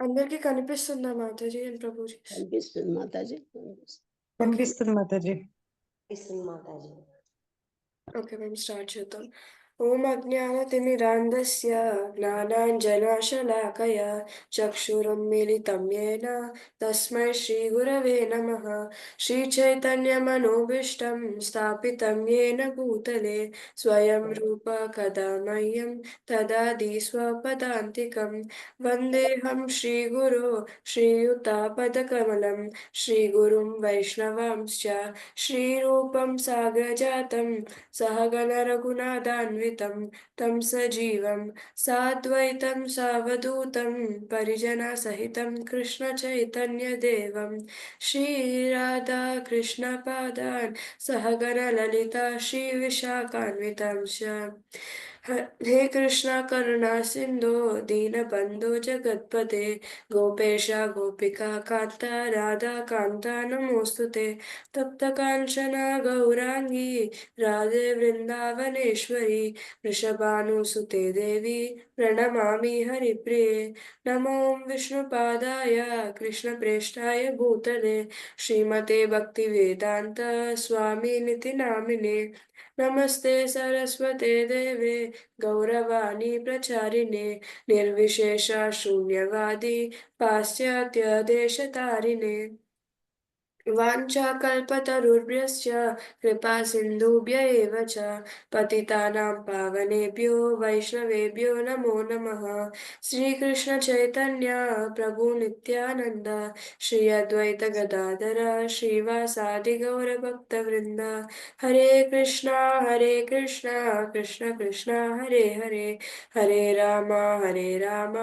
అందరికి కనిపిస్తుందా మాతాజీ అండ్ ప్రభుజీ? కనిపిస్తుంది మాతాజీ కనిపిస్తుంది. మాతాజీ. కనిపిస్తుంది మాతాజీ. ఓకే మేము స్టార్ట్ చేద్దాం. ॐ अज्ञानतिमिरान्धस्य ज्ञानाञ्जनाशलाकय चक्षुरुन्मीलितं येन तस्मै श्रीगुरवे नमः। श्रीचैतन्यमनोभीष्टं स्थापितं येन भूतले स्वयं रूप कदा मह्यं तदादि स्वपदान्तिकं वन्देऽहं श्रीगुरो श्रीयुतापदकमलं, श्रीगुरुं वैष्णवांश्च श्रीरूपं सागजातं सहगणरघुनादान्वि रघुनाथान्वितं तं सजीवं साद्वैतं सावधूतं परिजनसहितं कृष्णचैतन्यदेवं। श्रीराधाकृष्णपादान् सहगणललिता श्रीविशाखान्वितं च हे कृष्ण, करुणा सिन्धो दीनबन्धो जगत्पते, गोपेश, गोपिका, कान्ता, राधा, कान्ता, नमोऽस्तु ते। तप्तकाञ्चना गौराङ्गी, राधे वृन्दावनेश्वरी, वृषभानुसुते देवी, प्रणमामि हरिप्रिये। नमो विष्णुपादाय, कृष्णप्रेष्ठाय भूतले, श्रीमते भक्तिवेदान्त स्वामिनिति नामिने नमस्ते सरस्वते देवे गौरवाणी प्रचारिणे निर्विशेष शून्यवादी पाश्चात्यदेशतारिणे वाञ्छाकल्पतरुभ्यश्च कृपा सिन्धुभ्य एव च, पतितानां पावनेभ्यो, वैष्णवेभ्यो नमो नमः। श्रीकृष्णचैतन्य, प्रभु नित्यानन्द श्री अद्वैत गदाधर श्रीवासादि गौरभक्तवृन्द हरे कृष्णा हरे कृष्णा, कृष्ण कृष्ण, हरे हरे। हरे राम हरे राम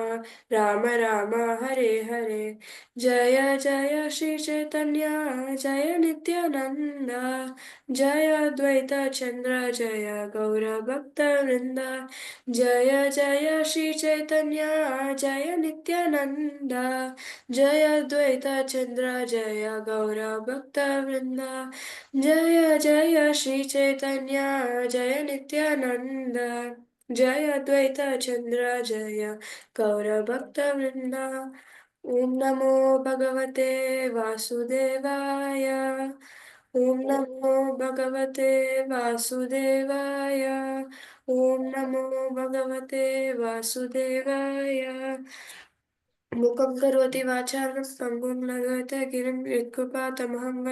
राम राम, हरे हरे। जय जय श्री चैतन्य जय नित्यानन्द, जय द्वैत चन्द्र जय गौरभक्तवृन्द जय जय श्री चैतन्य, जय नित्यानन्द, जय द्वैत चन्द्र जय गौरभक्तवृन्द जय जय श्री चैतन्य, जय नित्यानन्द, जय द्वैत चन्द्र जय गौरभक्तवृन्द ओम नमो भगवते वासुदेवाय। ओम नमो भगवते वासुदेवाय। ओम नमो भगवते वासुदेवाय। मुखं करोति वाचालं पङ्गुं नगत गिरिं यत्कृपातमहं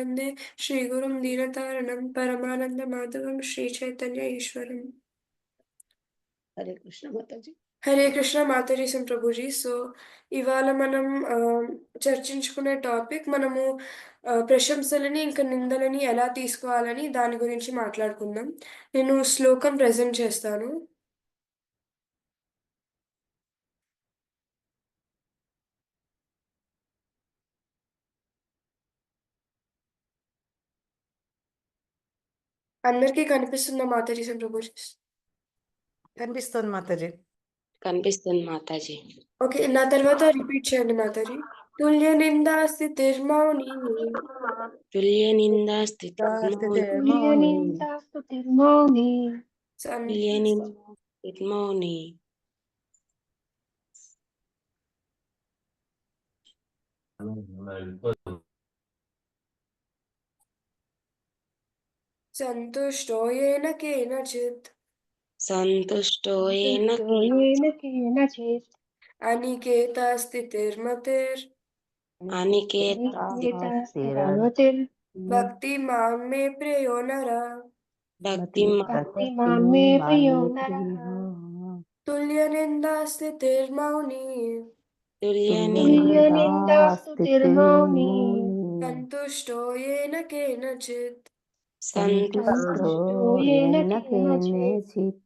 दीनतारण परमानंद माधव श्री चैतन्य ईश्वर हरे कृष्ण माताजी। హరే కృష్ణ మాతాజీ సం ప్రభుజీ సో ఇవాళ మనం చర్చించుకునే టాపిక్ మనము ప్రశంసలని ఇంకా నిందలని ఎలా తీసుకోవాలని దాని గురించి మాట్లాడుకుందాం. నేను శ్లోకం ప్రజెంట్ చేస్తాను. అందరికీ కనిపిస్తుందా మాతాజీ సం ప్రభుజీ కనిపిస్తుంది మాతాజీ. కనిపిస్తుంది మాతాజీ. ఓకే నా తర్వాత రిపీట్ చేయండి మాతాజీ. తుల్య నిందాస్తి స్థితిర్మౌని తుల్య నిందాస్తి స్థితి తుల్య నిందామౌని సంతుష్టోయేన కేనచిత్. सन्तुष्टो येन केनचित् अनिकेता स्थितिर्मतिर् अनिकेता भक्ति मां मे प्रियो नर भक्ति मां मे प्रियो नर तुल्यनिन्दा स्थितिर्मौनी तुल्यनिन्दा स्थितिर्मौनी सन्तुष्टो येन केनचित्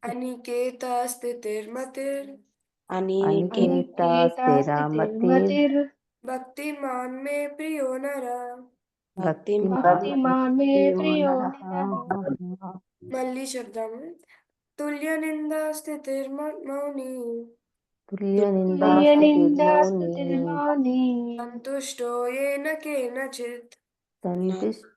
అనికేతాస్తే తిర్మతిర్ అనికేతాస్తే భక్తిమాన్ మే ప్రియో నర భక్తిమాన్ మే ప్రియో మళ్ళీ శబ్దం తుల్య నిందాస్తే తిర్మౌని తుల్య నిందాస్తే సంతుష్టో ఏన కేనచిత్ సంతుష్ట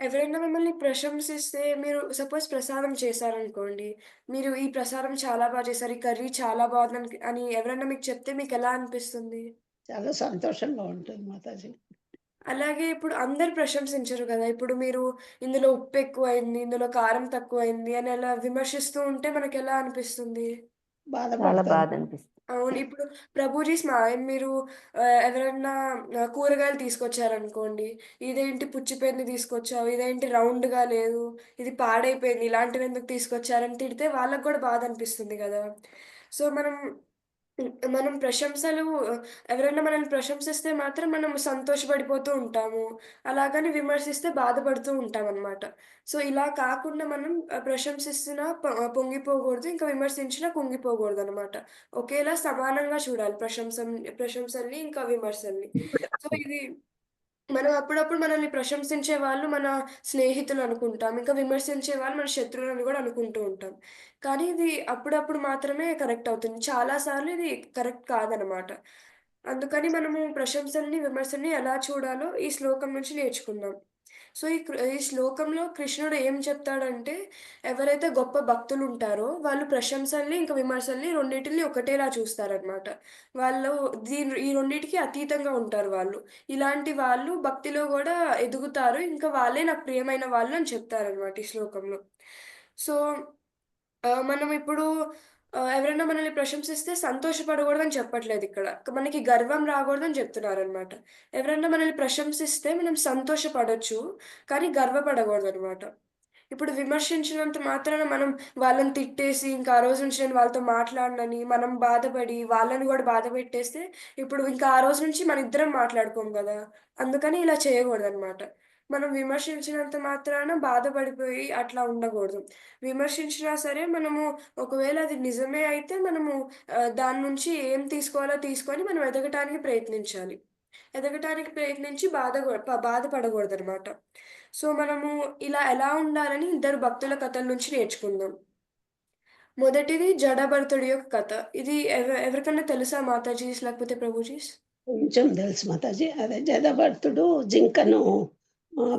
ఎవరైనా మిమ్మల్ని ప్రశంసిస్తే మీరు సపోజ్ ప్రసాదం చేశారనుకోండి మీరు ఈ ప్రసాదం చాలా బాగా చేశారు ఈ కర్రీ చాలా బాగుంది అని ఎవరైనా మీకు చెప్తే మీకు ఎలా అనిపిస్తుంది? చాలా సంతోషంగా ఉంటుంది మాతాజీ. అలాగే ఇప్పుడు అందరు ప్రశంసించరు కదా ఇప్పుడు మీరు ఇందులో ఉప్పు ఎక్కువైంది ఇందులో కారం తక్కువైంది అని అలా విమర్శిస్తూ ఉంటే మనకి ఎలా అనిపిస్తుంది? బాధపడతాను బాధ అనిపిస్తుంది అవును. ఇప్పుడు ప్రభుజీ స్మాయం మీరు ఆ, ఎవరైనా ఆ, కూరగాయలు తీసుకొచ్చారనుకోండి ఇదేంటి పుచ్చిపోయింది తీసుకొచ్చావు ఇదేంటి రౌండ్గా లేదు ఇది పాడైపోయింది ఇలాంటివి ఎందుకు తీసుకొచ్చారని తిడితే వాళ్ళకు కూడా బాధ అనిపిస్తుంది కదా. సో మనం మనం ప్రశంసలు ఎవరైనా మనల్ని ప్రశంసిస్తే మాత్రం మనం సంతోషపడిపోతూ ఉంటాము. అలాగని విమర్శిస్తే బాధపడుతూ ఉంటాం అనమాట సో ఇలా కాకుండా మనం ప్రశంసిస్తున్నా పొంగిపోకూడదు ఇంకా విమర్శించినా కుంగిపోకూడదు అనమాట ఒకేలా సమానంగా చూడాలి ప్రశంస ప్రశంసల్ని ఇంకా విమర్శల్ని. సో ఇది మనం అప్పుడప్పుడు మనల్ని ప్రశంసించే వాళ్ళు మన స్నేహితులు అనుకుంటాం ఇంకా విమర్శించే వాళ్ళు మన శత్రువులను కూడా అనుకుంటూ ఉంటాం. కానీ ఇది అప్పుడప్పుడు మాత్రమే కరెక్ట్ అవుతుంది. చాలాసార్లు ఇది కరెక్ట్ కాదనమాట. అందుకని మనము ప్రశంసల్ని విమర్శల్ని ఎలా చూడాలో ఈ శ్లోకం నుంచి నేర్చుకుందాం. సో ఈ ఈ శ్లోకంలో కృష్ణుడు ఏం చెప్తాడంటే ఎవరైతే గొప్ప భక్తులు ఉంటారో వాళ్ళు ప్రశంసల్ని ఇంకా విమర్శల్ని రెండింటిని ఒకటేలా చూస్తారనమాట వాళ్ళు దీని ఈ రెండింటికి అతీతంగా ఉంటారు వాళ్ళు. ఇలాంటి వాళ్ళు భక్తిలో కూడా ఎదుగుతారు. ఇంకా వాళ్ళే నాకు ప్రియమైన వాళ్ళు అని చెప్తారనమాట ఈ శ్లోకంలో. సో మనం ఇప్పుడు ఎవరైనా మనల్ని ప్రశంసిస్తే సంతోషపడకూడదని చెప్పట్లేదు ఇక్కడ. మనకి గర్వం రాకూడదని చెప్తున్నారు అనమాట ఎవరైనా మనల్ని ప్రశంసిస్తే మనం సంతోషపడవచ్చు కానీ గర్వపడకూడదు అనమాట ఇప్పుడు విమర్శించినంత మాత్రాన మనం వాళ్ళని తిట్టేసి ఇంకా ఆ రోజు నుంచి నేను వాళ్ళతో మాట్లాడనని మనం బాధపడి వాళ్ళని కూడా బాధ పెట్టేస్తే ఇప్పుడు ఇంకా ఆ రోజు నుంచి మన ఇద్దరం మాట్లాడుకోం కదా. అందుకని ఇలా చేయకూడదు అనమాట మనం విమర్శించినంత మాత్రాన బాధపడిపోయి అట్లా ఉండకూడదు. విమర్శించినా సరే మనము ఒకవేళ అది నిజమే అయితే మనము దాని నుంచి ఏం తీసుకోవాలో తీసుకొని మనం ఎదగటానికి ప్రయత్నించాలి. ఎదగటానికి ప్రయత్నించి బాధ బాధపడకూడదు అనమాట సో మనము ఇలా ఎలా ఉండాలని ఇద్దరు భక్తుల కథల నుంచి నేర్చుకుందాం. మొదటిది జడభరతుడి యొక్క కథ. ఇది ఎవ ఎవరికన్నా తెలుసా మాతాజీస్ లేకపోతే ప్రభుజీస్? కొంచెం తెలుసు మాతాజీ. అదే జడభరతుడు జింకను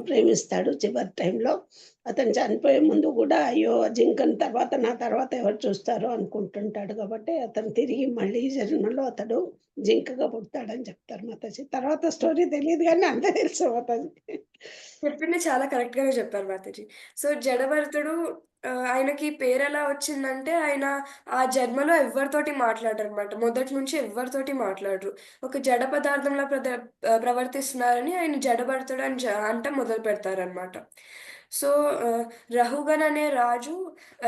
ప్రేమిస్తాడు చివరి టైంలో. అతను చనిపోయే ముందు కూడా అయ్యో జింకను తర్వాత నా తర్వాత ఎవరు చూస్తారో అనుకుంటుంటాడు కాబట్టి అతను తిరిగి మళ్ళీ జన్మలో అతడు జింకగా పుడతాడని చెప్తారు మాతాజీ. తర్వాత స్టోరీ తెలియదు కానీ అంతే తెలుసు మాతాజీ. చెప్పింది చాలా కరెక్ట్ గానే చెప్పారు మాతాజీ. సో జడభరతుడు ఆయనకి పేరు ఎలా వచ్చిందంటే ఆయన ఆ జన్మలో ఎవరితోటి మాట్లాడరు అనమాట మొదటి నుంచి ఎవరితోటి మాట్లాడరు. ఒక జడ పదార్థంలో ప్రద ప్రవర్తిస్తున్నారని ఆయన జడభరతుడు అని జ- అంట మొదలు పెడతారనమాట సో రహుగన్ అనే రాజు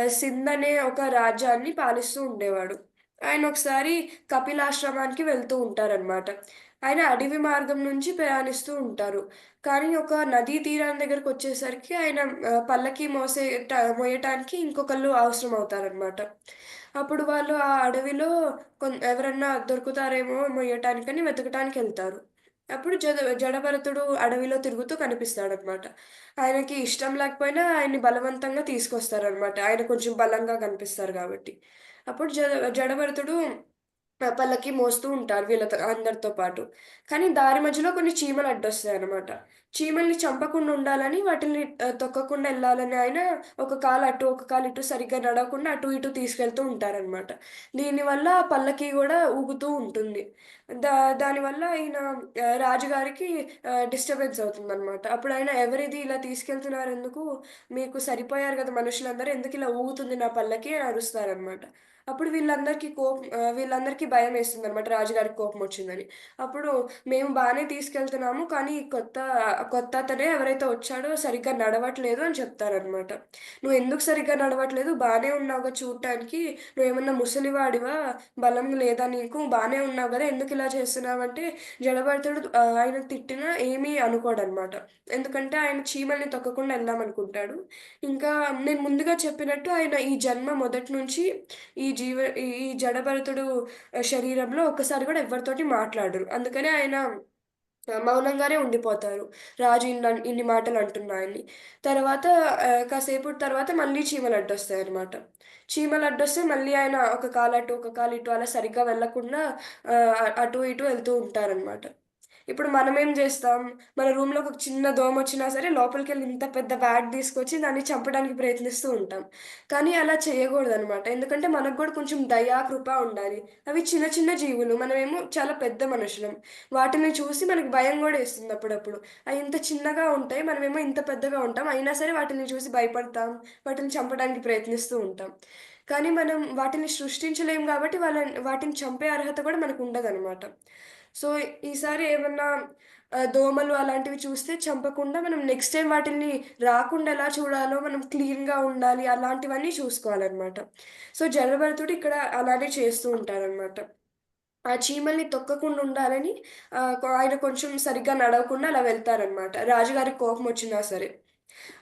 సింధ్ అనే ఒక రాజ్యాన్ని పాలిస్తూ ఉండేవాడు. ఆయన ఒకసారి కపిలాశ్రమానికి వెళ్తూ ఉంటారనమాట ఆయన అడవి మార్గం నుంచి ప్రయాణిస్తూ ఉంటారు. కానీ ఒక నదీ తీరాన్ని దగ్గరకు వచ్చేసరికి ఆయన పల్లకి మోసే మోయటానికి ఇంకొకళ్ళు అవసరం అవుతారనమాట అప్పుడు వాళ్ళు ఆ అడవిలో కొన్ ఎవరన్నా దొరుకుతారేమో మోయటానికని వెతకటానికి వెళ్తారు. అప్పుడు జడ జడభరతుడు అడవిలో తిరుగుతూ కనిపిస్తాడనమాట ఆయనకి ఇష్టం లేకపోయినా ఆయన్ని బలవంతంగా తీసుకొస్తారనమాట ఆయన కొంచెం బలంగా కనిపిస్తారు కాబట్టి. అప్పుడు జడ జడభరతుడు పల్లకి మోస్తూ ఉంటారు వీళ్ళతో అందరితో పాటు. కానీ దారి మధ్యలో కొన్ని చీమలు అడ్డొస్తాయి అనమాట చీమల్ని చంపకుండా ఉండాలని వాటిని తొక్కకుండా వెళ్ళాలని ఆయన ఒక కాలు అటు ఒక కాలు ఇటు సరిగ్గా నడవకుండా అటు ఇటు తీసుకెళ్తూ ఉంటారనమాట దీనివల్ల పల్లకి కూడా ఊగుతూ ఉంటుంది. దా దానివల్ల ఆయన రాజుగారికి డిస్టర్బెన్స్ అవుతుంది అనమాట అప్పుడు ఆయన ఎవరిది ఇలా తీసుకెళ్తున్నారు ఎందుకు? మీకు సరిపోయారు కదా మనుషులందరూ ఎందుకు ఇలా ఊగుతుంది నా పల్లకి అని అరుస్తారనమాట అప్పుడు వీళ్ళందరికీ కోపం వీళ్ళందరికీ భయం వేస్తుంది అనమాట రాజుగారికి కోపం వచ్చిందని. అప్పుడు మేము బాగానే తీసుకెళ్తున్నాము కానీ కొత్త కొత్త అతనే ఎవరైతే వచ్చాడో సరిగ్గా నడవట్లేదు అని చెప్తారనమాట నువ్వు ఎందుకు సరిగ్గా నడవట్లేదు? బాగానే ఉన్నావుగా చూడటానికి. నువ్వు ఏమన్నా ముసలివాడివా? బలం లేదా నీకు? బాగానే ఉన్నావు కదా ఎందుకు ఇలా చేస్తున్నావు? అంటే ఆయన తిట్టినా ఏమీ అనుకోడనమాట ఎందుకంటే ఆయన చీమల్ని తొక్కకుండా వెళ్దాం అనుకుంటాడు ఇంకా నేను ముందుగా చెప్పినట్టు ఆయన ఈ జన్మ మొదటి నుంచి ఈ జీవ ఈ జడభరతుడు శరీరంలో ఒక్కసారి కూడా ఎవరితోటి మాట్లాడరు అందుకనే ఆయన మౌనంగానే ఉండిపోతారు. రాజు ఇన్ని ఇన్ని మాటలు అంటున్నాయని. తర్వాత కాసేపు తర్వాత మళ్ళీ చీమలు అడ్డొస్తాయన్నమాట. చీమలు అడ్డొస్తే మళ్ళీ ఆయన ఒక కాలు అటు, ఒక కాలు ఇటు అలా సరిగ్గా వెళ్ళకుండా అటు ఇటు వెళ్తూ ఉంటారనమాట. ఇప్పుడు మనం ఏం చేస్తాం మన రూమ్లో ఒక చిన్న దోమ వచ్చినా సరే లోపలికి వెళ్ళి ఇంత పెద్ద బ్యాట్ తీసుకొచ్చి దాన్ని చంపడానికి ప్రయత్నిస్తూ ఉంటాం. కానీ అలా చేయగూడదనమాట. ఎందుకంటే మనకు కూడా కొంచెం దయా కృప ఉండాలి. అవి చిన్న చిన్న జీవులు. మనమేమో చాలా పెద్ద మనుషులం. వాటిని చూసి మనకి భయం కూడా వేస్తుంది అప్పుడప్పుడు. అవి ఇంత చిన్నగా ఉంటాయి. మనమేమో ఇంత పెద్దగా ఉంటాం. అయినా సరే వాటిని చూసి భయపడతాం. వాటిని చంపడానికి ప్రయత్నిస్తూ ఉంటాం. కానీ మనం వాటిని సృష్టించలేం కాబట్టి వాళ్ళని వాటిని చంపే అర్హత కూడా మనకు మనకుండదనమాట. సో, ఈసారి ఏమన్నా దోమలు అలాంటివి చూస్తే చంపకుండా మనం నెక్స్ట్ టైం వాటిని రాకుండా ఎలా చూడాలో మనం క్లీన్‌గా ఉండాలి. అలాంటివన్నీ చూసుకోవాలనమాట. సో, జలభరతుడు ఇక్కడ అలానే చేస్తూ ఉంటారనమాట. ఆ చీమల్ని తొక్కకుండా ఉండాలని ఆయన కొంచెం సరిగ్గా నడవకుండా అలా వెళ్తారనమాట. రాజుగారికి కోపం వచ్చినా సరే.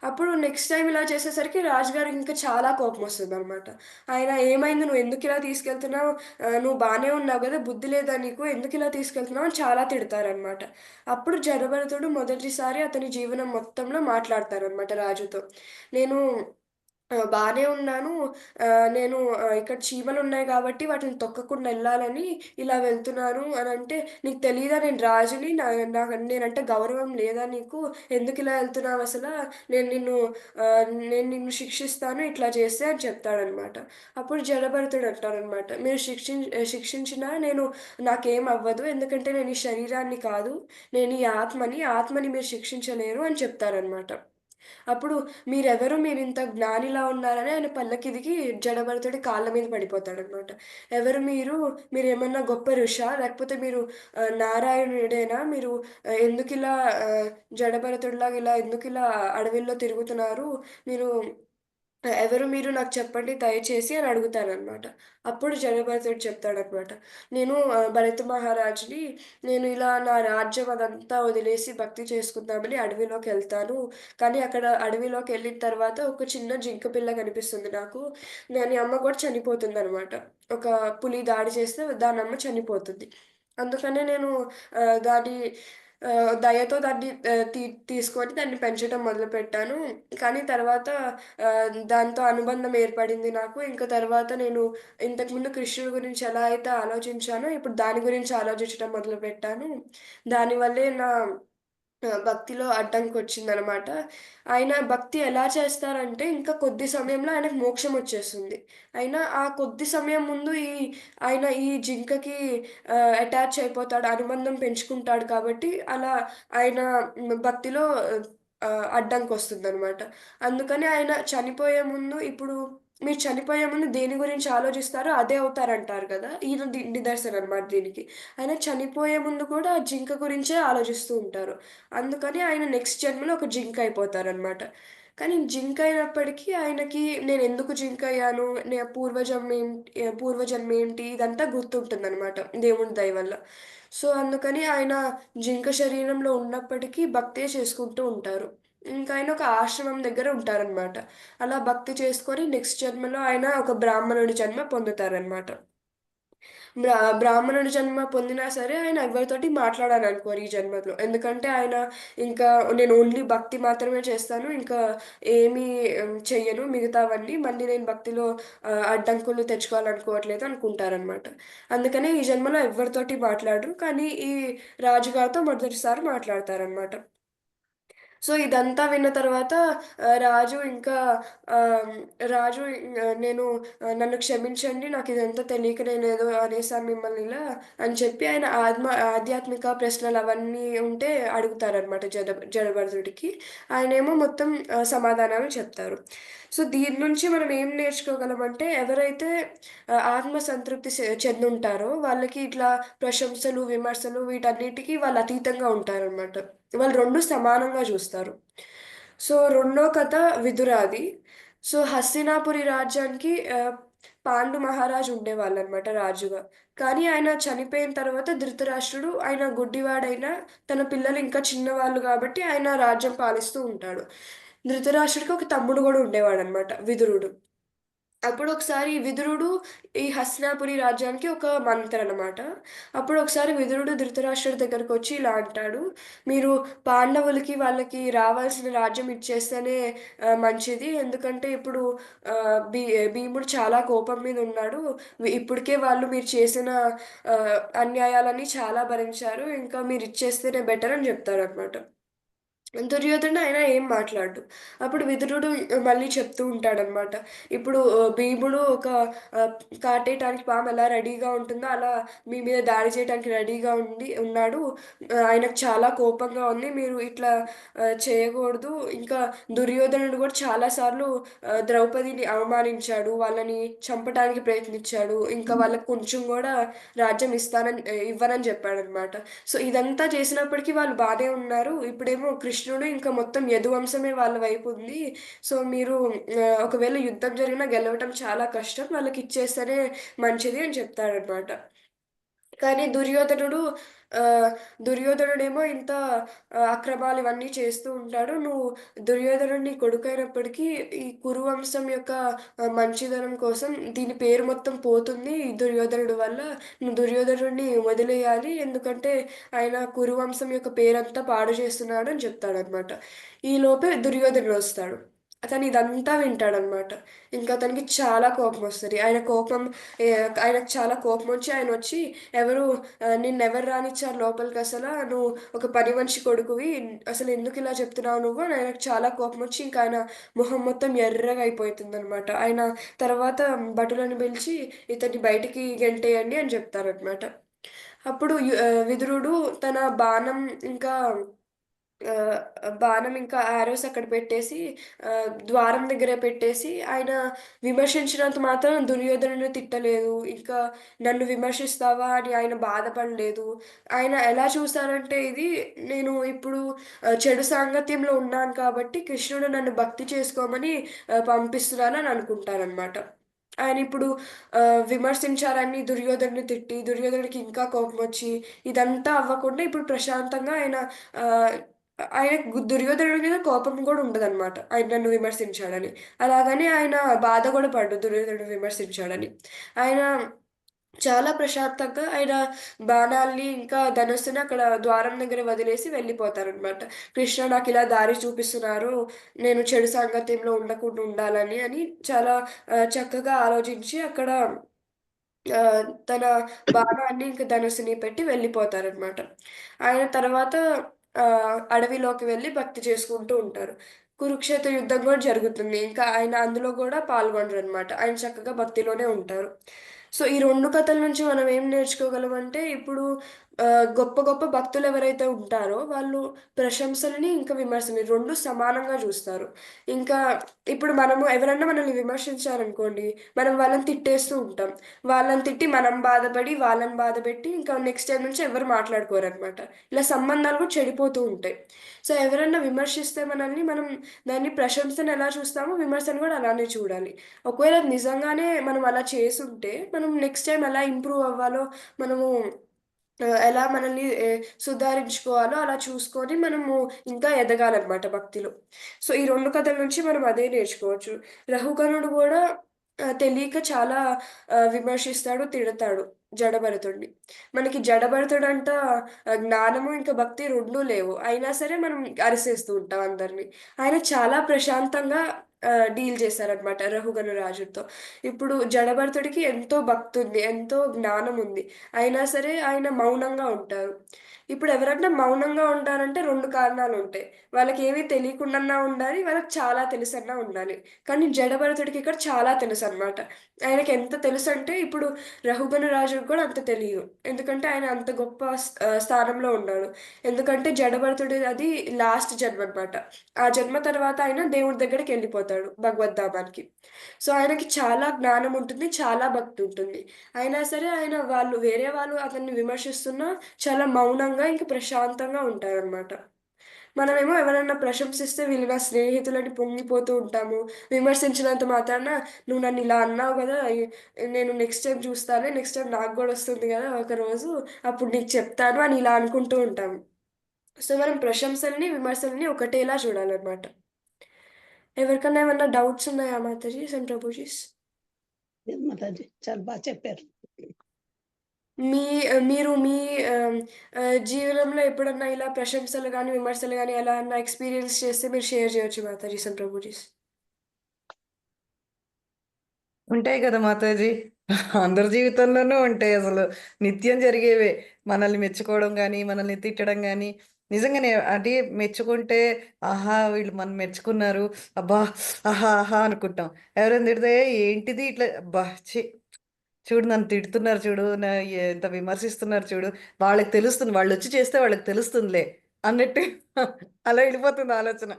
అప్పుడు నెక్స్ట్ టైం ఇలా చేసేసరికి రాజుగారికి ఇంకా చాలా కోపం వస్తుంది అనమాట ఆయన "ఏమైంది? నువ్వు ఎందుకు ఇలా తీసుకెళ్తున్నావు? నువ్వు బాగానే ఉన్నావు కదా బుద్ధి లేదా నీకు? ఎందుకు ఇలా తీసుకెళ్తున్నావు?" అని చాలా తిడతారనమాట. అప్పుడు జనభరతుడు మొదటిసారి అతని జీవనం మొత్తంలో మాట్లాడతారనమాట రాజుతో. "నేను బాగానే ఉన్నాను. నేను ఇక్కడ చీమలు ఉన్నాయి కాబట్టి వాటిని తొక్కకుండా వెళ్ళాలని ఇలా వెళ్తున్నాను" అని అంటే "నీకు తెలియదా నేను రాజుని. నా నాకు నేనంటే గౌరవం లేదా నీకు? ఎందుకులా వెళ్తున్నావు అసలు నేను నిన్ను నేను నిన్ను శిక్షిస్తాను ఇట్లా చేస్తే" అని చెప్తాడనమాట. అప్పుడు జడభరతుడు అంటాడనమాట "మీరు శిక్షి శిక్షించినా నేను నాకేం అవ్వదు. ఎందుకంటే నేను ఈ శరీరాన్ని కాదు. నేను ఈ ఆత్మని. ఆత్మని మీరు శిక్షించలేరు" అని చెప్తారనమాట. అప్పుడు "మీరెవరు? మీరు ఇంత జ్ఞానిలా ఉన్నారని" ఆయన పల్లకిదికి జడభరతుడి కాళ్ళ మీద పడిపోతాడు అనమాట "ఎవరు మీరు? మీరేమన్నా గొప్ప ఋష లేకపోతే మీరు నారాయణుడేనా? మీరు ఎందుకు ఇలా ఆహ్, జడభరతుడిలాగా ఇలా ఎందుకిలా అడవిలో తిరుగుతున్నారు? మీరు ఎవరు మీరు నాకు చెప్పండి దయచేసి" అని అడుగుతానమాట అప్పుడు జనభరతుడు చెప్తాడనమాట. "నేను భరత మహారాజుని. నేను ఇలా నా రాజ్యం అదంతా వదిలేసి భక్తి చేసుకుందామని అడవిలోకి వెళ్తాను కానీ అక్కడ అడవిలోకి వెళ్ళిన తర్వాత ఒక చిన్న జింక పిల్ల కనిపిస్తుంది నాకు. దాని అమ్మ కూడా చనిపోతుందనమాట. ఒక పులి దాడి చేస్తే దాని అమ్మ చనిపోతుంది. అందుకనే నేను దాని దయతో దాన్ని తీ తీసుకొని దాన్ని పెంచడం మొదలుపెట్టాను. కానీ తర్వాత దాంతో అనుబంధం ఏర్పడింది నాకు. ఇంక తర్వాత నేను ఇంతకుముందు కృష్ణుడి గురించి ఎలా అయితే ఆలోచించానో ఇప్పుడు దాని గురించి ఆలోచించడం మొదలుపెట్టాను. దానివల్లే నా భక్తిలో అడ్డంకి వచ్చిందనమాట ఆయన భక్తి ఎలా చేస్తారంటే ఇంకా కొద్ది సమయంలో ఆయనకు మోక్షం వచ్చేస్తుంది. అయినా ఆ కొద్ది సమయం ముందు ఈ ఆయన ఈ జింకకి అటాచ్ అయిపోతాడు. అనుబంధం పెంచుకుంటాడు కాబట్టి అలా ఆయన భక్తిలో ఆహ్, అడ్డంకొస్తుందనమాట. అందుకని ఆయన చనిపోయే ముందు ఇప్పుడు మీరు చనిపోయే ముందు దేని గురించి ఆలోచిస్తారో అదే అవుతారంటారు కదా! ఈయన నిదర్శనం అనమాట దీనికి. ఆయన చనిపోయే ముందు కూడా ఆ జింక గురించే ఆలోచిస్తూ ఉంటారు. అందుకని ఆయన నెక్స్ట్ జన్మలో ఒక జింక అయిపోతారనమాట. కానీ జింక అయినప్పటికీ ఆయనకి నేను ఎందుకు జింక్ అయ్యాను నే పూర్వజన్మ ఏంటి పూర్వజన్మ ఏంటి? ఇదంతా గుర్తుంటుందనమాట దేవుని దయ వల్ల. సో, అందుకని ఆయన జింక శరీరంలో ఉన్నప్పటికీ భక్తే చేసుకుంటూ ఉంటారు. ఇంకా ఆయన ఒక ఆశ్రమం దగ్గర ఉంటారనమాట. అలా భక్తి చేసుకొని నెక్స్ట్ జన్మలో ఆయన ఒక బ్రాహ్మణుడి జన్మ పొందుతారనమాట. బ్రా బ్రాహ్మణుడి జన్మ పొందినా సరే ఆయన ఎవరితోటి మాట్లాడాలనుకోరు ఈ జన్మలో. ఎందుకంటే ఆయన ఇంకా నేను ఓన్లీ భక్తి మాత్రమే చేస్తాను. ఇంకా ఏమీ చెయ్యను మిగతావన్నీ. మళ్ళీ నేను భక్తిలో అడ్డంకులు తెచ్చుకోవాలనుకోవట్లేదు అనుకుంటారనమాట. అందుకనే ఈ జన్మలో ఎవ్వరితోటి మాట్లాడరు. కానీ ఈ రాజుగారితో మొదటిసారి మాట్లాడతారనమాట. సో, ఇదంతా విన్న తర్వాత రాజు ఇంకా రాజు నేను నన్ను క్షమించండి. నాకు ఇదంతా తెలియక నేనేదో అనేసాను మిమ్మల్ని ఇలా అని చెప్పి ఆయన ఆత్మ ఆధ్యాత్మిక ప్రశ్నలు అవన్నీ ఉంటే అడుగుతారనమాట జడ జడభరతుడికి. ఆయనేమో మొత్తం సమాధానాలు చెప్తారు. సో, దీని నుంచి మనం ఏం నేర్చుకోగలమంటే ఎవరైతే ఆత్మ సంతృప్తి చెందుంటారో వాళ్ళకి ఇట్లా ప్రశంసలు, విమర్శలు వీటన్నిటికీ వాళ్ళు అతీతంగా ఉంటారనమాట. వాళ్ళు రెండు సమానంగా చూస్తారు సో, రెండో కథ విదురాది. సో, హస్తినాపురి రాజ్యానికి పాండు మహారాజు ఉండేవాళ్ళనమాట రాజుగా. కానీ ఆయన చనిపోయిన తర్వాత ధృతరాష్ట్రుడు ఆయన గుడ్డివాడైనా తన పిల్లలు ఇంకా చిన్నవాళ్ళు కాబట్టి ఆయన రాజ్యం పాలిస్తూ ఉంటాడు. ధృతరాష్ట్రుడికి ఒక తమ్ముడు గూడా ఉండేవాడనమాట విదురుడు. అప్పుడు ఒకసారి విదురుడు ఈ హస్నాపురి రాజ్యానికి ఒక మంత్రి అనమాట అప్పుడు ఒకసారి విదురుడు ధృతరాష్ట్రుడి దగ్గరకు వచ్చి ఇలా అంటాడు, "మీరు పాండవులకి వాళ్ళకి రావాల్సిన రాజ్యం ఇచ్చేస్తేనే మంచిది. ఎందుకంటే ఇప్పుడు భీ భీముడు చాలా కోపం మీద ఉన్నాడు. ఇప్పటికే వాళ్ళు మీరు చేసిన అన్యాయాలని అన్యాయాలన్నీ చాలా భరించారు. ఇంకా మీరు ఇచ్చేస్తేనే బెటర్" అని చెప్తాడన్నమాట. దుర్యోధనుడు ఆయన ఏం మాట్లాడు అప్పుడు విదురుడు మళ్ళీ చెప్తూ ఉంటాడనమాట. ఇప్పుడు భీముడు ఒక కాటేయటానికి పాము ఎలా రెడీగా ఉంటుందో, అలా మీ మీద దాడి చేయటానికి రెడీగా ఉండి ఉన్నాడు. ఆయనకు చాలా కోపంగా ఉంది. మీరు ఇట్లా చేయకూడదు. ఇంకా దుర్యోధనుడు కూడా చాలా సార్లు ద్రౌపదిని అవమానించాడు. వాళ్ళని చంపటానికి ప్రయత్నించాడు. ఇంకా వాళ్ళకి కొంచెం కూడా రాజ్యం ఇస్తానని ఇవ్వనని చెప్పాడనమాట. సో, ఇదంతా చేసినప్పటికీ వాళ్ళు బాగానే ఉన్నారు. ఇప్పుడేమో కృష్ణ కృష్ణుడు ఇంకా మొత్తం యదువంశమే వాళ్ళ వైపు ఉంది. సో, మీరు ఒకవేళ యుద్ధం జరిగినా గెలవటం చాలా కష్టం. వాళ్ళకి ఇచ్చేస్తేనే మంచిది అని చెప్తాడనమాట. కానీ దుర్యోధనుడు దుర్యోధనుడేమో ఇంత అక్రమాలు ఇవన్నీ చేస్తూ ఉంటాడు. నువ్వు దుర్యోధనుడిని కొడుకైనప్పటికీ ఈ కురు వంశం యొక్క మంచిదనం కోసం దీని పేరు మొత్తం పోతుంది ఈ వల్ల. నువ్వు దుర్యోధనుడిని వదిలేయాలి. ఎందుకంటే ఆయన కురు వంశం యొక్క పేరంతా పాడు చేస్తున్నాడు అని చెప్తాడనమాట. ఈలోపే దుర్యోధనుడు వస్తాడు. అతను ఇదంతా వింటాడనమాట. ఇంకా అతనికి చాలా కోపం వస్తుంది ఆయన కోపం ఆయనకు చాలా కోపం వచ్చి ఆయన వచ్చి ఎవరు నిన్ను ఎవరు రానిచ్చారు అసలు నువ్వు ఒక పని మనిషి కొడుకువి. అసలు ఎందుకు ఇలా చెప్తున్నావు నువ్వు? అని ఆయనకు చాలా వచ్చి ఇంకా ఆయన మొహం మొత్తం ఎర్రగా అయిపోతుంది అనమాట ఆయన తర్వాత భటులను పిలిచి ఇతన్ని బయటికి గెంటేయండి అని చెప్తారనమాట. అప్పుడు విదురుడు తన బాణం ఇంకా బాణం ఇంకా ఆరోస్ అక్కడ పెట్టేసి ద్వారం దగ్గర పెట్టేసి ఆయన విమర్శించినంత మాత్రం దుర్యోధనుడిని తిట్టలేదు. ఇంకా నన్ను విమర్శిస్తావా అని ఆయన బాధపడలేదు. ఆయన ఎలా చూసారంటే ఇది నేను ఇప్పుడు చెడు సాంగత్యంలో ఉన్నాను కాబట్టి కృష్ణుడు నన్ను భక్తి చేసుకోమని ఆహ్, పంపిస్తున్నానని అనుకుంటారనమాట. ఆయన ఇప్పుడు విమర్శించారని దుర్యోధనుడిని తిట్టి, దుర్యోధనుడికి ఇంకా కోపం వచ్చి ఇదంతా అవ్వకుండా ఇప్పుడు ప్రశాంతంగా ఆయన ఆయన దుర్యోధనుడి మీద కోపం కూడా ఉండదనమాట. ఆయన నన్ను విమర్శించాడని. అలాగని ఆయన బాధ కూడా పడ్డు దుర్యోధనుడు విమర్శించాడని. ఆయన చాలా ప్రశాంతంగా ఆయన బాణాల్ని ఇంకా ధనుస్సుని అక్కడ ద్వారం దగ్గర వదిలేసి వెళ్ళిపోతారనమాట. కృష్ణ నాకు ఇలా దారి చూపిస్తున్నారు. నేను చెడు సాంగత్యంలో ఉండకుండా ఉండాలని అని చాలా చక్కగా ఆలోచించి అక్కడ తన బాణాన్ని ఇంకా ధనస్సుని పెట్టి వెళ్ళిపోతారనమాట. ఆయన తర్వాత అడవిలోకి వెళ్ళి భక్తి చేసుకుంటూ ఉంటారు. కురుక్షేత్ర యుద్ధం కూడా జరుగుతుంది. ఇంకా ఆయన అందులో కూడా పాల్గొనరు అనమాట ఆయన చక్కగా భక్తిలోనే ఉంటారు. సో, ఈ రెండు కథల నుంచి మనం ఏం నేర్చుకోగలం అంటే ఇప్పుడు గొప్ప గొప్ప భక్తులు ఎవరైతే ఉంటారో వాళ్ళు ప్రశంసలని, ఇంకా విమర్శని రెండు సమానంగా చూస్తారు ఇంకా ఇప్పుడు మనము ఎవరన్నా మనల్ని విమర్శించారనుకోండి, మనం వాళ్ళని తిట్టేస్తూ ఉంటాం. వాళ్ళని తిట్టి మనం బాధపడి, వాళ్ళని బాధపెట్టి ఇంకా నెక్స్ట్ టైం నుంచి ఎవరు మాట్లాడుకోరనమాట. ఇలా సంబంధాలు కూడా చెడిపోతూ ఉంటాయి. సో, ఎవరన్నా విమర్శిస్తే మనల్ని మనం దాన్ని ప్రశంసని ఎలా చూస్తామో విమర్శను కూడా అలానే చూడాలి. ఒకవేళ నిజంగానే మనం అలా చేసుంటే మనం నెక్స్ట్ టైం ఎలా ఇంప్రూవ్ అవ్వాలో మనము ఎలా మనల్ని సుధారించుకోవాలో అలా చూసుకొని మనము ఇంకా ఎదగాలన్నమాట భక్తిలో. సో, ఈ రెండు కథల నుంచి మనం అదే నేర్చుకోవచ్చు. రహుగణుడు కూడా తెలియక చాలా విమర్శిస్తాడు, తిడతాడు జడభరతుడిని. మనకి జడభరతుడు అంట జ్ఞానము ఇంకా భక్తి రెండూ లేవు. అయినా సరే మనం అరిసేస్తూ ఉంటాం అందరిని. ఆయన చాలా ప్రశాంతంగా డీల్ చేశారనమాట రహుగణ రాజుతో. ఇప్పుడు జడభరతుడికి ఎంతో భక్తుంది, ఎంతో జ్ఞానం ఉంది అయినా సరే ఆయన మౌనంగా ఉంటారు. ఇప్పుడు ఎవరన్నా మౌనంగా ఉంటారంటే రెండు కారణాలు ఉంటాయి వాళ్ళకి ఏవి తెలియకుండా ఉండాలి, వాళ్ళకి చాలా తెలుసన్నా ఉండాలి. కానీ జడభరతుడికి ఇక్కడ చాలా తెలుసు అనమాట ఆయనకి ఎంత తెలుసు అంటే ఇప్పుడు రహుగణ రాజుకి కూడా అంత తెలియదు ఎందుకంటే ఆయన అంత గొప్ప స్థానంలో ఉన్నాడు. ఎందుకంటే జడభరతుడి అది లాస్ట్ జన్మ అనమాట ఆ జన్మ తర్వాత ఆయన దేవుడి దగ్గరికెళ్ళిపోతాడు భగవద్ధామానికి. సో, ఆయనకి చాలా జ్ఞానం ఉంటుంది, చాలా భక్తి ఉంటుంది. అయినా సరే ఆయన వాళ్ళు వేరే వాళ్ళు అతన్ని విమర్శిస్తున్నా చాలా మౌనంగా ఇంక ప్రశాంతంగా ఉంటారనమాట. మనమేమో ఎవరైనా ప్రశంసిస్తే వీళ్ళు నా స్నేహితులని పొంగిపోతూ ఉంటాము. విమర్శించినంత మాత్రాన నువ్వు నన్ను ఇలా అన్నావు కదా నేను నెక్స్ట్ టైం చూస్తానే నెక్స్ట్ టైం నాకు కూడా వస్తుంది కదా ఒకరోజు అప్పుడు నీకు చెప్తాను అని ఇలా అనుకుంటూ ఉంటాము. సో, మనం ప్రశంసల్ని విమర్శలని ఒకటేలా చూడాలన్నమాట ఎవరికన్నా ఏమన్నా డౌట్స్ ఉన్నాయా మాతాజీస్ అండ్ ప్రభుజీస్? మాతాజీ చాలా బాగా చెప్పారు మీ మీరు మీ జీవనంలో ఎప్పుడన్నా ఇలా ప్రశంసలు గాని, విమర్శలు గాని ఎలా అన్నా ఎక్స్‌పీరియన్స్ చేస్తే మీరు షేర్ చేయొచ్చు మాతాజీ సంత్ ప్రభుజీస్. ఉంటాయి కదా మాతాజీ అందరి జీవితంలోనూ ఉంటాయి అసలు నిత్యం జరిగేవే మనల్ని మెచ్చుకోవడం కానీ మనల్ని తిట్టడం కానీ నిజంగానే అంటే మెచ్చుకుంటే ఆహా! వీళ్ళు మనం మెచ్చుకున్నారు. అబ్బా! ఆహా! ఆహా! అనుకుంటాం. ఎవరైనా తిడితే ఏంటిది ఇట్లా? అబ్బా! ఛీ! చూడు నన్ను తిడుతున్నారు చూడు నా ఎంత విమర్శిస్తున్నారు చూడు వాళ్ళకి తెలుస్తుంది వాళ్ళు వచ్చి చేస్తే వాళ్ళకి తెలుస్తుందిలే అన్నట్టు అలా వెళ్ళిపోతుంది ఆలోచన.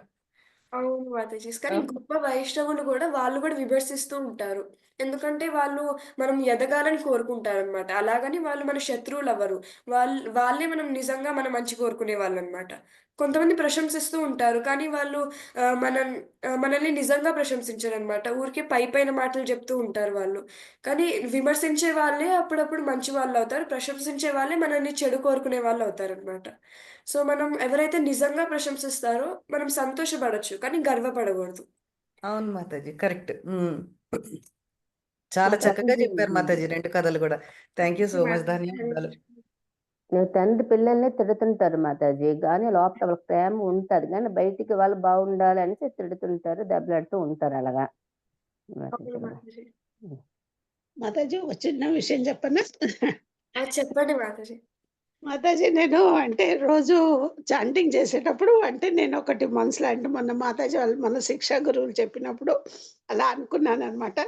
అవును మాతాజీస్. కానీ. గొప్ప వైష్ణవులు గూడా వాళ్ళు గూడా విమర్శిస్తూ ఉంటారు. ఎందుకంటే వాళ్ళు మనం ఎదగాలని కోరుకుంటారనమాట. అలాగని వాళ్ళు మన శత్రువులవ్వరు. వాళ్ వాళ్ళే మనం నిజంగా మన మంచి కోరుకునే వాళ్ళనమాట. కొంతమంది ప్రశంసిస్తూ ఉంటారు. కానీ వాళ్ళు ఆహ్, మనల్ని నిజంగా ప్రశంసించరనమాట. ఊరికే పైపైన మాటలు చెప్తూ ఉంటారు వాళ్ళు. కానీ విమర్శించే వాళ్ళే అప్పుడప్పుడు మంచి వాళ్ళవుతారు. ప్రశంసించే వాళ్ళే మనల్ని చెడు కోరుకునే వాళ్ళవుతారనమాట. సో, మనం ఎవరైతే నిజంగా ప్రశంసిస్తారో మనం సంతోషపడొచ్చు. కానీ గర్వపడగూడదు. అవును మాతాజీ కరెక్ట్ చాలా చక్కగా చెప్పారు మాతాజీ రెండు కథలు కూడా థ్యాంక్ యూ సో మచ్ ధన్యవాదాలు నేను తండ్రి పిల్లల్ని తిడుతుంటారు మాతాజీ కానీ లోపల వాళ్ళకి ప్రేమ ఉంటుంది కానీ బయటికి వాళ్ళు బాగుండాలి అనేసి తిడుతుంటారు దెబ్బలాడుతూ ఉంటారు అలాగా మాతాజీ. ఒక చిన్న విషయం చెప్పనా ఆ! చెప్పండి మాతాజీ. మాతాజీ నేను అంటే రోజు చాంటింగ్ చేసేటప్పుడు అంటే నేను ఒకటి మనసులో అంటే మొన్న మాతాజీ వాళ్ళు మన శిక్షా గురువులు చెప్పినప్పుడు అలా అనుకున్నాను అనమాట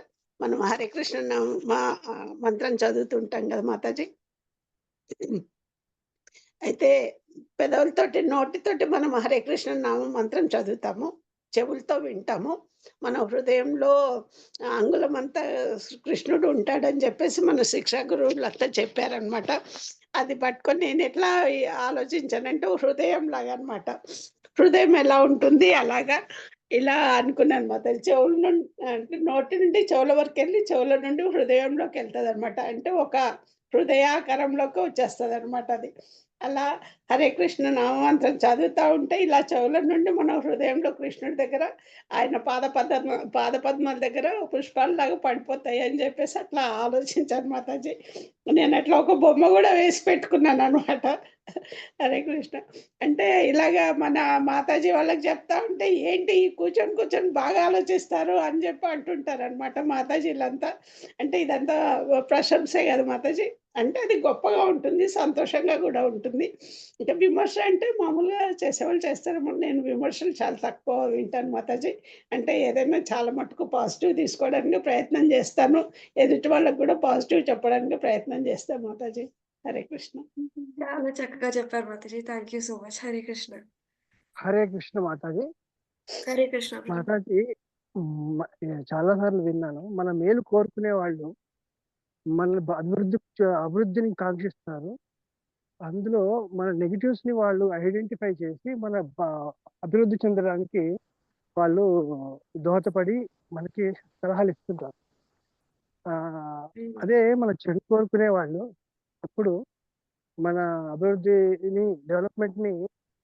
మనం హరే కృష్ణ మా మంత్రం చదువుతుంటాం కదా మాతాజీ? అయితే పెదవులతోటి నోటితోటి మనం హరే కృష్ణ నామ మంత్రం చదువుతాము చెవులతో వింటాము. మన హృదయంలో ఆ, అంగుళమంతా కృష్ణుడు ఉంటాడని చెప్పేసి మన శిక్షా గురువులంతా చెప్పారనమాట అది పట్టుకొని నేను ఎట్లా ఆలోచించానంటే హృదయం లాగా అనమాట హృదయం ఎలా ఉంటుంది? అలాగా ఇలా అనుకున్నాను. అనమాట చెవుల నుండి అంటే నోటి నుండి చెవుల వరకు వెళ్ళి చెవుల నుండి హృదయంలోకి వెళ్తుంది అనమాట అంటే ఒక హృదయాకారంలోకి వచ్చేస్తుంది అనమాట అది. అలా హరే కృష్ణ నామమంత్రం చదువుతూ ఉంటే ఇలా చెవుల నుండి మన హృదయంలో కృష్ణుడి దగ్గర ఆయన పాద పద్మ పాద పద్మాల దగ్గర పుష్పాలలాగా పడిపోతాయి అని చెప్పేసి అట్లా ఆలోచించాను మాతాజీ. నేను అట్లా ఒక బొమ్మ కూడా వేసి పెట్టుకున్నాను అనమాట హరే కృష్ణ. అంటే ఇలాగా మన మాతాజీ వాళ్ళకి చెప్తా ఉంటే ఏంటి ఈ కూర్చొని కూర్చొని బాగా ఆలోచిస్తారు? అని చెప్పి అంటుంటారు అనమాట మాతాజీలంతా. అంటే ఇదంతా ప్రశంసే కదా మాతాజీ. అంటే అది గొప్పగా ఉంటుంది సంతోషంగా కూడా ఉంటుంది. ఇంకా విమర్శ అంటే మామూలుగా చేసేవాళ్ళు చేస్తారు నేను విమర్శలు చాలా తక్కువ వింటాను మాతాజీ అంటే ఏదైనా చాలా మటుకు పాజిటివ్ తీసుకోవడానికి ప్రయత్నం చేస్తాను ఎదుటి వాళ్ళకి కూడా పాజిటివ్ చెప్పడానికి ప్రయత్నం చేస్తాను మాతాజీ హరే కృష్ణ చాలా చక్కగా చెప్పారు Mataji. Thank you so much. Hare Krishna. Hare Krishna Mataji Hare Krishna. Mataji చాలా సార్లు విన్నాను మన మేలు కోరుకునే వాళ్ళు మన అభివృద్ధి అభివృద్ధిని కాంక్షిస్తారు అందులో మన నెగిటివ్స్ని వాళ్ళు ఐడెంటిఫై చేసి మన బ- అభివృద్ధి చెందడానికి వాళ్ళు దోహదపడి మనకి సలహాలు ఇస్తుంటారు. అదే మన చెడు కోరుకునే వాళ్ళు అప్పుడు మన అభివృద్ధిని డెవలప్మెంట్ని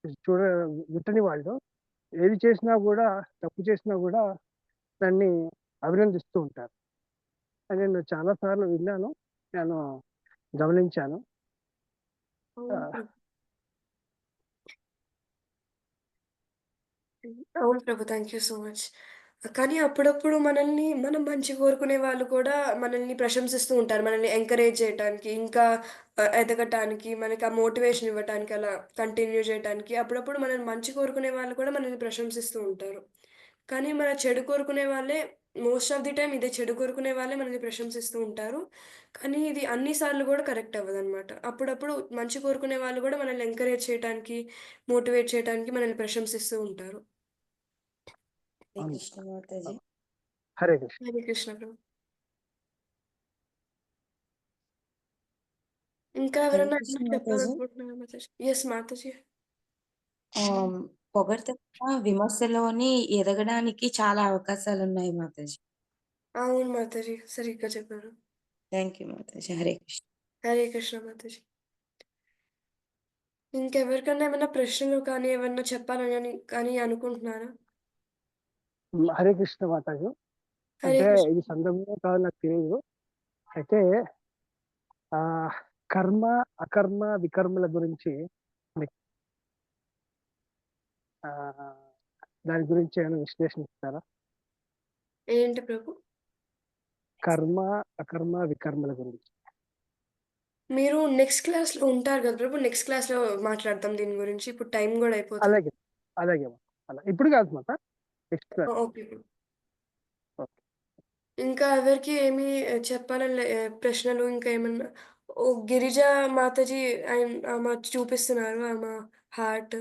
చూడ విట్టని వాళ్ళు ఏది చేసినా కూడా తప్పు చేసినా కూడా దాన్ని అభినందిస్తూ ఉంటారు. నేను చాలా సార్లు విన్నాను నేను గమనించాను. అవును ప్రభు. Thank you so much. కానీ అప్పుడప్పుడు మనల్ని మనం మంచి కోరుకునే వాళ్ళు కూడా మనల్ని ప్రశంసిస్తూ ఉంటారు. మనల్ని ఎంకరేజ్ చేయటానికి, ఇంకా ఎదగటానికి, మనకి ఆ మోటివేషన్ ఇవ్వటానికి, అలా కంటిన్యూ చేయటానికి అప్పుడప్పుడు మనల్ని మంచి కోరుకునే వాళ్ళు కూడా మనల్ని ప్రశంసిస్తూ ఉంటారు. కానీ మన చెడు కోరుకునే వాళ్ళే మోస్ట్ ఆఫ్ ది టైమ్ ఇదే చెడు కోరుకునే వాళ్ళే మనల్ని ప్రశంసిస్తూ ఉంటారు. కానీ ఇది అన్ని సార్లు కూడా కరెక్ట్ అవ్వదనమాట. అప్పుడప్పుడు మంచి కోరుకునే వాళ్ళు కూడా మనల్ని ఎంకరేజ్ చేయటానికి, మోటివేట్ చేయటానికి మనల్ని ప్రశంసిస్తూ ఉంటారు. హరే. కృష్ణ మాతాజీ హరే కృష్ణ ప్రభు. ఇంకా మాతాజీ చెప్పాలనుకుంటున్నారా మాతాజీ? యెస్ మాతాజీ. పొగడ్త కన్నా విమర్శలోని ఎదగడానికి చాలా అవకాశాలు ఉన్నాయి మాతాజీ అవును మాతాజీ. సరిగ్గా చెప్పారు. Thank you Mataji Hare Krishna Hare Krishna Mataji. ఇంకెవరికన్నా ఏమన్నా ప్రశ్నలు కానీ, ఏమన్నా చెప్పాలని కానీ అనుకుంటున్నారా? హరే కృష్ణ మాతాజీ హరే అంటే కృష్ణ ఇది సందర్భంలో కాదు నాకు తెలియదు అయితే ఆ కర్మ అకర్మ వికర్మల గురించి మీకు, దాని గురించి ఏమైనా విశ్లేషణ ఇస్తారా? ఏంటి ప్రభు? కర్మ అకర్మ వికర్మల గురించి. మీరు నెక్స్ట్ క్లాస్లో ఉంటారు కదా ప్రభు నెక్స్ట్ క్లాస్లో మాట్లాడతాం దీని గురించి. ఇప్పుడు టైం కూడా అయిపోతుంది. అలాగే అలాగే. అలా. ఇప్పుడు కాదు మాట నెక్స్ట్ ఓ- ఓకే. ఇంకా ఎవరికి ఏమి చెప్పాలని లే- ప్రశ్నలు ఇంకా ఏమన్నా? ఓ గిరిజ మాతాజీ ఆయన ఆమె చూపిస్తున్నారు ఆమె హార్ట్.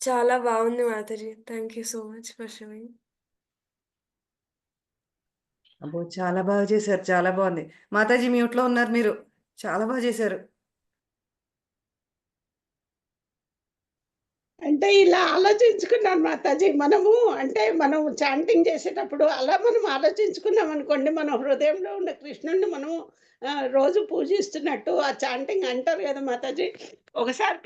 చాలా బాగుంది Mataji thank you so much for showing అబ్బో చాలా బాగా చేశారు. చాలా బాగుంది. మాతాజీ మ్యూట్లో ఉన్నారు మీరు. చాలా బాగా చేశారు. అంటే ఇలా ఆలోచించుకున్నాను మాతాజీ మనము. అంటే మనం చాంటింగ్ చేసేటప్పుడు అలా మనం ఆలోచించుకున్నాం అనుకోండి మన హృదయంలో ఉన్న కృష్ణుడిని మనము రోజు పూజిస్తున్నట్టు ఆ చాంటింగ్ అంటారు కదా మాతాజీ. ఒకసారి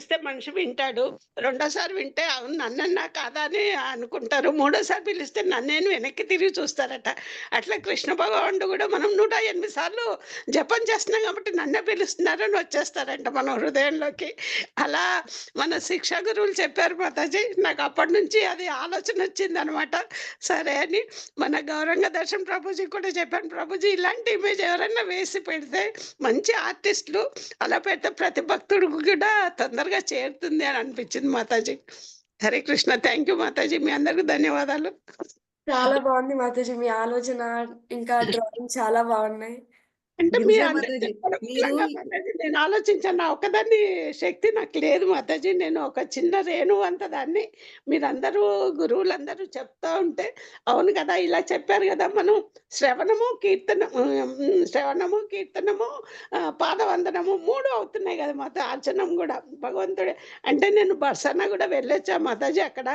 పిలిస్తే మనిషి వింటాడు. రెండోసారి వింటే అవును నన్నన్నా కాదా అని అనుకుంటారు. మూడోసారి పిలిస్తే నన్నేను వెనక్కి తిరిగి చూస్తారట. అట్లా కృష్ణ భగవానుడు కూడా మనం నూట ఎనిమిది సార్లు జపం చేస్తున్నాం కాబట్టి నన్నే పిలుస్తున్నారని వచ్చేస్తారంట మన హృదయంలోకి. అలా మన శిక్షా గురువులు చెప్పారు మాతాజీ నాకు అప్పటి నుంచి అది ఆలోచన వచ్చిందనమాట. సరే అని మన గౌరంగ దర్శన్ ప్రభుజీ కూడా చెప్పాను ప్రభుజీ ఇలాంటి ఇమేజ్ ఎవరైనా వేసి పెడితే మంచి ఆర్టిస్టులు అలా పెడితే ప్రతి భక్తుడు కూడా తొందరగా చేరుతుంది అని అనిపించింది మాతాజీ. Hare Krishna thank you Mataji. మీ అందరికి ధన్యవాదాలు. చాలా బాగుంది మాతాజీ. మీ ఆలోచన ఇంకా డ్రాయింగ్ చాలా బాగున్నాయి. అంటే మీరు నేను ఆలోచించాను. నా ఒక్కదాన్ని శక్తి నాకు లేదు. మాతాజీ నేను ఒక చిన్న రేణు అంత దాన్ని మీరందరూ గురువులందరూ చెప్తా ఉంటే అవును కదా ఇలా చెప్పారు కదా మనం శ్రవణము కీర్తనము ఉమ్, శ్రవణము కీర్తనము పాదవందనము మూడు అవుతున్నాయి కదా మాత ఆచరణం కూడా. భగవంతుడే అంటే నేను బర్సన కూడా వెళ్ళొచ్చా మాతాజీ అక్కడ?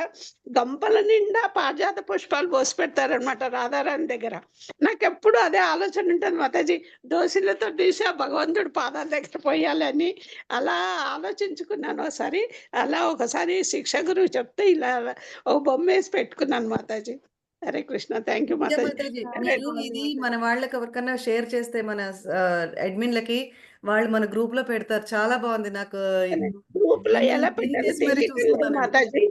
గంపల నిండా పారిజాత పుష్పాలు పోసి పెడతారనమాట రాధారాణి దగ్గర. నాకు ఎప్పుడు అదే ఆలోచన ఉంటుంది మాతాజీ దోశలతో తీసి ఆ భగవంతుడి పాదాల దగ్గర పోయాలని. అలా ఆలోచించుకున్నాను ఒకసారి. అలా ఒకసారి శిక్ష గురువు చెప్తే ఇలా ఒక బొమ్మ వేసి పెట్టుకున్నాను మాతాజీ. హరే కృష్ణ. థ్యాంక్ యూ ఇది మన వాళ్ళకి ఎవరికన్నా షేర్ చేస్తే మన అడ్మిన్లకి వాళ్ళు మన గ్రూప్లో పెడతారు. చాలా బాగుంది నాకు గ్రూప్లో ఎలా పెట్టాలో మాతాజీ.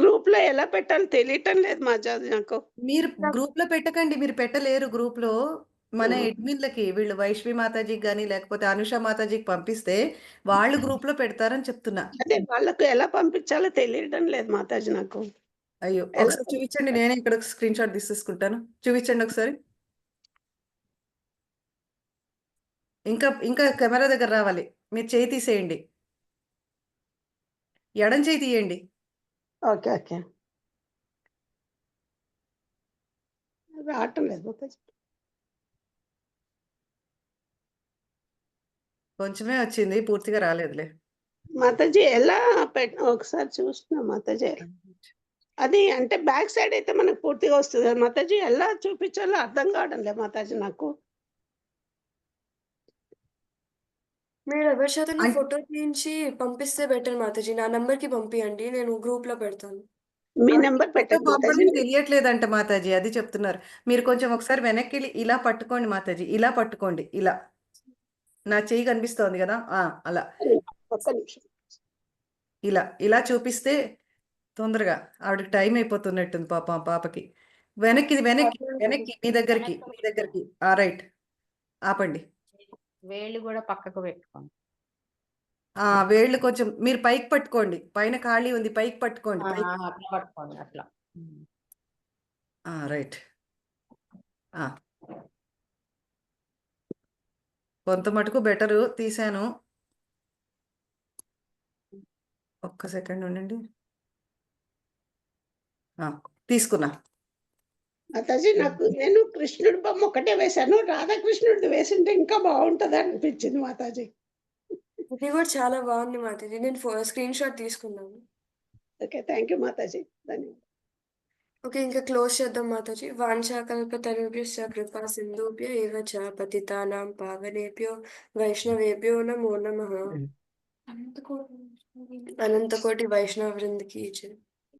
గ్రూప్లో ఎలా పెట్టాలో తెలియటం లేదు మాతాజీ నాకు. మీరు గ్రూప్లో పెట్టకండి. మీరు పెట్టలేరు గ్రూప్లో మన. అడ్మిన్లకి వీళ్ళు వైష్ణవి మాతాజీకి కానీ లేకపోతే అనుష మాతాజీకి పంపిస్తే వాళ్ళు గ్రూప్లో పెడతారని చెప్తున్నా. అదే వాళ్ళకు ఎలా పంపించాలో తెలియడం లేదు మాతాజీ నాకు. అయ్యో ఒకసారి చూపించండి నేనే ఇక్కడ స్క్రీన్ షాట్ తీసేసుకుంటాను. చూపించండి ఒకసారి. ఇంకా ఇంకా కెమెరా దగ్గర రావాలి. మీరు చేయి తీసేయండి. ఎడం చేయి తీయండి. Okay okay. రావటం లేదు కొంచెమే వచ్చింది పూర్తిగా రాలేదులే. మాతాజీ ఎలా పెట్ ఒకసారి చూస్తున్నా మాతాజీ. అది అంటే బ్యాక్ సైడ్ అయితే మనకు పూర్తిగా వస్తుంది మాతాజీ ఎలా చూపించాలో అర్థం కావడం లేదు మాతాజీ నాకు. మీరు ఎవరి అన్- ఫోటో తీయించి పంపిస్తే బెటర్ మాతాజీ. నా నంబర్కి పంపియండి నేను గ్రూప్లో పెడతాను. మీ నెంబర్ పెట్టండి తెలియట్లేదంట మాతాజీ అది చెప్తున్నారు. మీరు కొంచెం ఒకసారి వెనక్కి వెళ్ళి ఇలా పట్టుకోండి మాతాజీ ఇలా పట్టుకోండి ఇలా. నా చెయ్యి కనిపిస్తోంది కదా? అలా. ఇలా ఇలా చూపిస్తే తొందరగా ఆవిడకి టైం అయిపోతున్నట్టుంది పాప పాపకి. వెనక్కి వెనక్కి వెనక్కి మీ దగ్గరికి మీ దగ్గరికి. ఆ రైట్. ఆపండి. వేళ్ళు కూడా పక్కకు పెట్టుకోండి. ఆ వేళ్ళు కొంచెం మీరు పైకి పట్టుకోండి. పైన ఖాళీ ఉంది పైకి పట్టుకోండి పట్టుకోండి అట్లా. రైట్. ఆ. కొంత మటుకు బెటరు తీసాను. ఒక్క సెకండ్ ఉండండి. ఆ, తీసుకున్నా. మాతాజీ నాకు నేను కృష్ణుడి బొమ్మ ఒకటే వేశాను. రాధాకృష్ణుడిది వేసింటే ఇంకా బాగుంటది అనిపించింది మాతాజీ. ఇది కూడా చాలా బాగుంది మాతాజీ. నేను ఫో స్క్రీన్ షాట్ తీసుకున్నాను. Okay thank you Mataji. ధన్యవాదాలు. ఓకే ఇంకా క్లోజ్ చేద్దాం మాతాజీ. వాంఛాకల్పతరుభ్యశ్చ కృపా సింధుభ్య ఏవ చ పతితానాం పావనేభ్యో వైష్ణవేభ్యో నమో నమః. అనంతకోటి వైష్ణవ వృందకి జై.